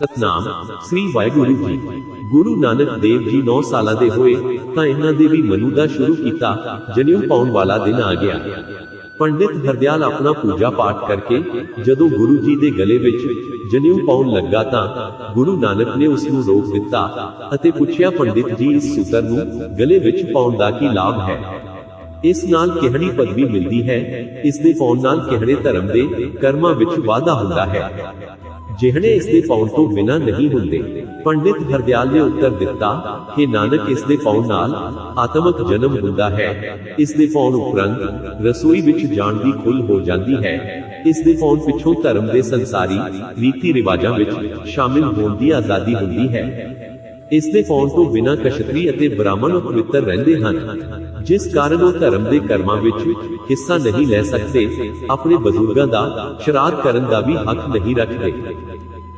ਸਤਨਾਮ, ਸ੍ਰੀ ਵਾਹਿਗੁਰੂ ਜੀ। ਗੁਰੂ ਨਾਨਕ ਦੇਵ ਜੀ 9 ਸਾਲਾਂ ਦੇ ਹੋਏ, ਤਾਂ ਇਹਨਾਂ ਦੇ ਵੀ ਮਨੂ ਦਾ ਸ਼ੁਰੂ ਕੀਤਾ ਜਨੇਊ ਪਾਉਣ ਵਾਲਾ ਦਿਨ ਆ ਗਿਆ। ਪੰਡਿਤ ਹਰਦਿਆਲ ਆਪਣਾ ਪੂਜਾ ਪਾਠ ਕਰਕੇ, ਜਦੋਂ ਗੁਰੂ ਜੀ ਦੇ ਗਲੇ ਵਿੱਚ ਜਨੇਊ ਪਾਉਣ ਲੱਗਾ ਤਾਂ ਗੁਰੂ ਨਾਨਕ ਨੇ ਉਸ ਨੂੰ ਰੋਕ ਦਿੱਤਾ ਅਤੇ ਪੁੱਛਿਆ, ਪੰਡਿਤ ਜੀ, ਇਸ ਸੂਤਰ ਨੂੰ ਗਲੇ ਵਿੱਚ ਪਾਉਣ ਦਾ ਕੀ ਲਾਭ ਹੈ? ਇਸ ਨਾਲ ਕਿਹੜੀ ਪਦਵੀ ਮਿਲਦੀ ਹੈ? ਇਸ ਦੇ ਪਾਉਣ ਨਾਲ ਕਿਹੜੇ ਧਰਮ ਦੇ ਕਰਮਾਂ ਵਿੱਚ ਵਾਧਾ ਹੁੰਦਾ ਹੈ? ਜਿਹੜੇ ਇਸ ਦੇ ਪਾਉਣ ਤੋਂ ਬਿਨਾਂ ਨਹੀਂ ਹੁੰਦੇ, ਪੰਡਿਤ ਹਰਦਿਆਲ ਨੇ ਉੱਤਰ ਦਿੱਤਾ ਕਿ ਨਾਨਕ ਇਸ ਦੇ ਪਾਉਣ ਨਾਲ ਆਤਮਿਕ ਜਨਮ ਹੁੰਦਾ ਹੈ। ਇਸ ਦੇ ਪਾਉਣ ਉਪਰੰਤ ਰਸੋਈ ਵਿੱਚ ਜਾਣ ਦੀ ਖੁੱਲ ਹੋ ਜਾਂਦੀ ਹੈ। ਇਸ ਦੇ ਪਾਉਣ ਪਿੱਛੋਂ ਧਰਮ ਦੇ ਸੰਸਾਰੀ ਰੀਤੀ ਰਿਵਾਜਾਂ ਵਿੱਚ ਸ਼ਾਮਿਲ ਹੋਣ ਦੀ ਆਜ਼ਾਦੀ ਹੁੰਦੀ ਹੈ। ਇਸ ਦੇ ਪਾਉਣ ਤੋਂ ਬਿਨਾਂ ਕਸ਼ਤਰੀ ਅਤੇ ਬ੍ਰਾਹਮਣ ਪਵਿੱਤਰ ਰਹਿੰਦੇ ਹਨ, ਜਿਸ ਕਾਰਨ ਉਹ ਧਰਮ ਦੇ ਕਰਮਾਂ ਵਿੱਚ ਹਿੱਸਾ ਨਹੀਂ ਲੈ ਸਕਦੇ, ਆਪਣੇ ਬਜ਼ੁਰਗਾਂ ਦਾ ਸ਼ਰਾਧ ਕਰਨ ਦਾ ਵੀ ਹੱਕ ਨਹੀਂ ਰੱਖਦੇ।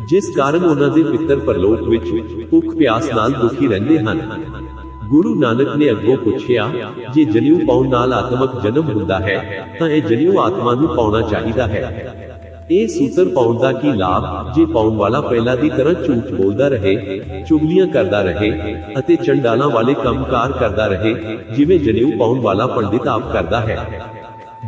ਜਿਸ ਕਾਰਨ ਉਹਨਾਂ ਦੇ ਪਿੱਤਰ ਪਰਲੋਕ ਵਿੱਚ ਭੁੱਖ ਪਿਆਸ ਨਾਲ ਦੁਖੀ ਰਹਿੰਦੇ ਹਨ। ਗੁਰੂ ਨਾਨਕ ਨੇ ਅੱਗੋਂ ਪੁੱਛਿਆ, ਜੇ ਜਨੇਊ ਪਾਉਣ ਨਾਲ ਆਤਮਕ ਜਨਮ ਹੁੰਦਾ ਹੈ, ਤਾਂ ਇਹ ਜਨੇਊ ਆਤਮਾ ਨੂੰ ਪਾਉਣਾ ਚਾਹੀਦਾ ਹੈ। ਇਹ ਸੂਤਰ ਪਾਉਣ ਦਾ ਕੀ ਲਾਭ? ਜੇ ਪਾਉਣ ਵਾਲਾ ਪਹਿਲਾਂ ਦੀ ਤਰ੍ਹਾਂ ਝੂਠ ਬੋਲਦਾ ਰਹੇ, ਚੁਗਲੀਆਂ ਕਰਦਾ ਰਹੇ ਅਤੇ ਚੰਡਾਲਾਂ ਵਾਲੇ ਕੰਮਕਾਰ ਕਰਦਾ ਰਹੇ, ਜਿਵੇਂ ਜਨੇਊ ਪਾਉਣ ਵਾਲਾ ਪੰਡਿਤ ਆਪ ਕਰਦਾ ਹੈ।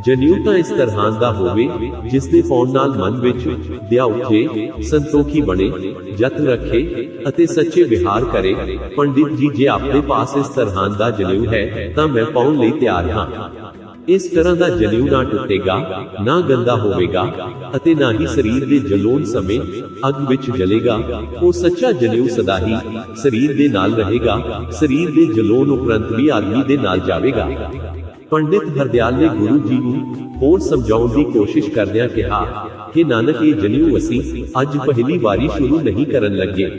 ਜਨੇਊ ਤਾਂ ਇਸ ਤਰ੍ਹਾਂ ਦਾ ਹੋਵੇ, ਜਿਸ ਦੇ ਪਾਉਣ ਨਾਲ ਮਨ ਵਿੱਚ ਦਿਆ ਉੱਠੇ, ਸੰਤੋਖੀ ਬਣੇ, ਜਤ ਰੱਖੇ ਅਤੇ ਸੱਚੇ ਵਿਹਾਰ ਕਰੇ। ਪੰਡਿਤ ਜੀ, ਜੇ ਆਪਣੇ ਪਾਸ ਇਸ ਤਰ੍ਹਾਂ ਦਾ ਜਨੇਊ ਹੈ, ਤਾਂ ਮੈਂ ਪਾਉਣ ਲਈ ਤਿਆਰ ਹਾਂ। ਇਸ ਤਰ੍ਹਾਂ ਦਾ ਜਨੇਊ ਨਾ ਟੁੱਟੇਗਾ, ਨਾ ਗੰਦਾ ਹੋਵੇਗਾ ਅਤੇ ਨਾ ਹੀ ਸਰੀਰ ਦੇ ਜਲੂਣ ਸਮੇਂ ਅੱਗ ਵਿੱਚ ਜਲੇਗਾ। ਉਹ ਸੱਚਾ ਜਨੇਊ ਸਦਾ ਹੀ ਸਰੀਰ ਦੇ ਨਾਲ ਰਹੇਗਾ, ਸਰੀਰ ਦੇ ਜਲੂਣ ਉਪਰੰਤ ਵੀ ਆਦਮੀ ਦੇ ਨਾਲ ਜਾਵੇਗਾ। ਪੰਡਿਤ ਹਰਦਿਆਲ ਨੇ ਗੁਰੂ ਜੀ ਨੂੰ ਹੋਰ ਸਮਝਾਉਣ ਦੀ ਕੋਸ਼ਿਸ਼ ਕਰਦਿਆਂ ਕਿਹਾ ਕਿ ਨਾਨਕ, ਇਹ ਜਨੇਊ ਅਸੀਂ ਅੱਜ ਪਹਿਲੀ ਵਾਰੀ ਸ਼ੁਰੂ ਨਹੀਂ ਕਰਨ ਲੱਗੇ।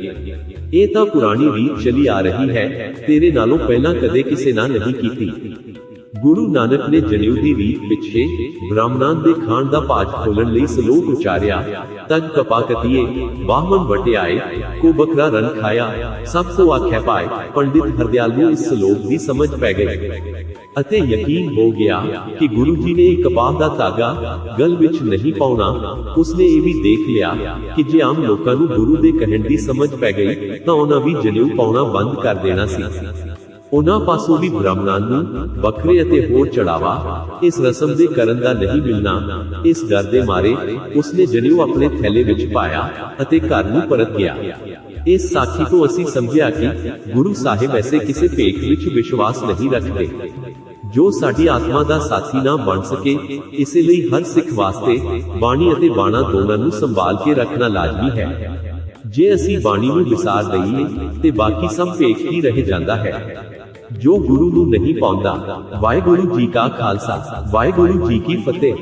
ਇਹ ਤਾਂ ਪੁਰਾਣੀ ਰੀਤ ਚਲੀ ਆ ਰਹੀ ਹੈ, ਤੇਰੇ ਨਾਲੋਂ ਪਹਿਲਾਂ ਕਦੇ ਕਿਸੇ ਨਾਲ ਨਹੀਂ ਕੀਤੀ। ਗੁਰੂ ਨਾਨਕ ਨੇ ਜਨੇਊ ਦੀ ਰੀਤ ਪਿੱਛੇ ਬ੍ਰਾਹਮਣਾਂ ਦੇ ਖਾਣ ਦਾ ਪਾਠ ਖੋਲਣ ਲਈ ਸਲੋਕ ਉਚਾਰਿਆ। ਤਦ ਕਪਾਕਤੀਏ, ਬਾਹਮਣ ਵਟਿਆਏ ਕੋ ਬਕਰਾ ਰਨ ਖਾਇਆ, ਸਭ ਤੋਂ ਆਖਿਆ ਪਾਏ ਪੰਡਿਤ ਹਰਦਿਆਲ ਇਸ ਸਲੋਕ ਦੀ ਸਮਝ ਪੈ ਗਈ ਅਤੇ ਯਕੀਨ ਹੋ ਗਿਆ ਕਿ ਗੁਰੂ ਜੀ ਨੇ ਕਪਾਹ ਦਾ ਧਾਗਾ ਗਲ ਵਿੱਚ ਨਹੀਂ ਪਾਉਣਾ, ਉਸਨੇ ਇਹ ਵੀ ਦੇਖ ਲਿਆ ਕਿ ਜੇ ਆਮ ਲੋਕਾਂ ਨੂੰ ਗੁਰੂ ਦੇ ਕਹਿਣ ਦੀ ਸਮਝ ਪੈ ਗਈ, ਤਾਂ ਉਹਨਾਂ ਵੀ ਜਨੇਊ ਪਾਉਣਾ ਬੰਦ ਕਰ ਦੇਣਾ ਸੀ। ਉਹਨਾਂ ਪਾਸੋਂ ਵੀ ਬ੍ਰਾਹਮਣਾਂ ਨੂੰ ਬੱਕਰੇ ਅਤੇ ਹੋਰ ਚੜਾਵਾ ਇਸ ਰਸਮ ਦੇ ਕਰਨ ਦਾ ਨਹੀਂ ਮਿਲਣਾ। ਇਸ ਡਰ ਦੇ ਮਾਰੇ ਉਸਨੇ ਜਨੇਊ ਆਪਣੇ ਥੈਲੇ ਵਿੱਚ ਪਾਇਆ ਅਤੇ ਘਰ ਨੂੰ ਪਰਤ ਗਿਆ। ਇਸ ਸਾਖੀ ਤੋਂ ਅਸੀਂ ਸਮਝਿਆ ਕਿ ਗੁਰੂ ਸਾਹਿਬ ਐਸੇ ਕਿਸੇ ਭੇਖ ਵਿੱਚ ਵਿਸ਼ਵਾਸ ਨਹੀਂ ਰੱਖਦੇ। ਜੋ ਸਾਡੀ ਆਤਮਾ ਦਾ ਸਾਥੀ ਨਾ ਬਣ ਸਕੇ, ਇਸੇ ਲਈ ਹਰ ਸਿੱਖ ਵਾਸਤੇ ਬਾਣੀ ਅਤੇ ਬਾਣਾ ਦੋਨਾਂ ਨੂੰ ਸੰਭਾਲ ਕੇ ਰੱਖਣਾ ਲਾਜ਼ਮੀ ਹੈ। ਜੇ ਅਸੀਂ ਬਾਣੀ ਨੂੰ ਵਿਸਾਰ ਦਈਏ, ਤੇ ਬਾਕੀ ਸਭ ਭੇਖ ਹੀ ਰਹਿ ਜਾਂਦਾ ਹੈ। ਜੋ ਗੁਰੂ ਨੂੰ ਨਹੀਂ ਪਾਉਂਦਾ ਵਾਹਿਗੁਰੂ ਜੀ ਕਾ ਖਾਲਸਾ ਵਾਹਿਗੁਰੂ ਜੀ ਕੀ ਫਤਿਹ।